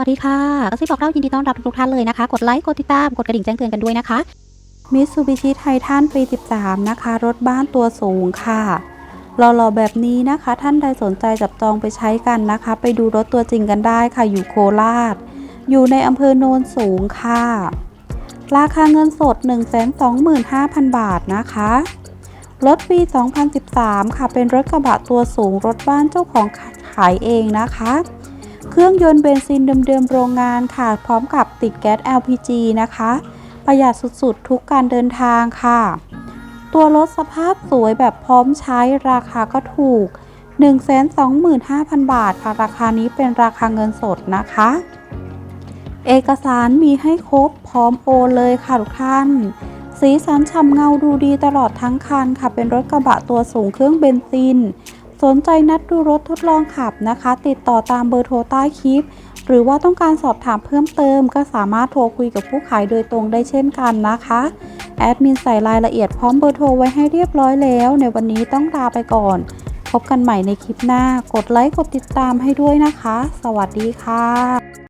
วัสดีค่ะกระซิบบอกเล่ายินดีต้อนรับทุกท่านเลยนะคะ กดไลค์ กดติดตาม กดกระดิ่งแจ้งเตือนกันด้วยนะคะ มิตซูบิชิไททันปี 13 นะคะ รถบ้านตัวสูงค่ะหล่อๆแบบนี้นะคะ ท่านใดสนใจจับจองไปใช้กันนะคะ ไปดูรถตัวจริงกันได้ค่ะ อยู่โคราช อยู่ในอำเภอโนนสูงค่ะ ราคาเงินสด 125,000 บาทนะคะ รถปี 2013 ค่ะ เป็นรถกระบะตัวสูงรถบ้านเจ้าของขายเองนะคะ เครื่องยนต์เบนซินเดิมๆโรงงานค่ะ พร้อมกับติดแก๊ส LPG นะคะ ประหยัดสุดๆ ทุกการเดินทางค่ะ ตัวรถสภาพสวยแบบพร้อมใช้ราคาก็ถูก 125,000 บาทค่ะ ราคานี้เป็นราคาเงินสดนะคะ เอกสารมีให้ครบพร้อมโอนเลยค่ะทุกท่านสีสันฉ่ำเงาดูดีตลอดทั้งคันค่ะ เป็นรถกระบะตัวสูงเครื่องเบนซิน สนใจนัดดูรถทดลองขับนะคะ ติดต่อตามเบอร์โทรใต้คลิป หรือว่าต้องการสอบถามเพิ่มเติม ก็สามารถโทรคุยกับผู้ขายโดยตรงได้เช่นกันนะคะแอดมินใส่รายละเอียดพร้อมเบอร์โทรไว้ให้เรียบร้อยแล้ว ในวันนี้ต้องลาไปก่อน พบกันใหม่ในคลิปหน้า กดไลค์กดติดตามให้ด้วยนะคะ สวัสดีค่ะ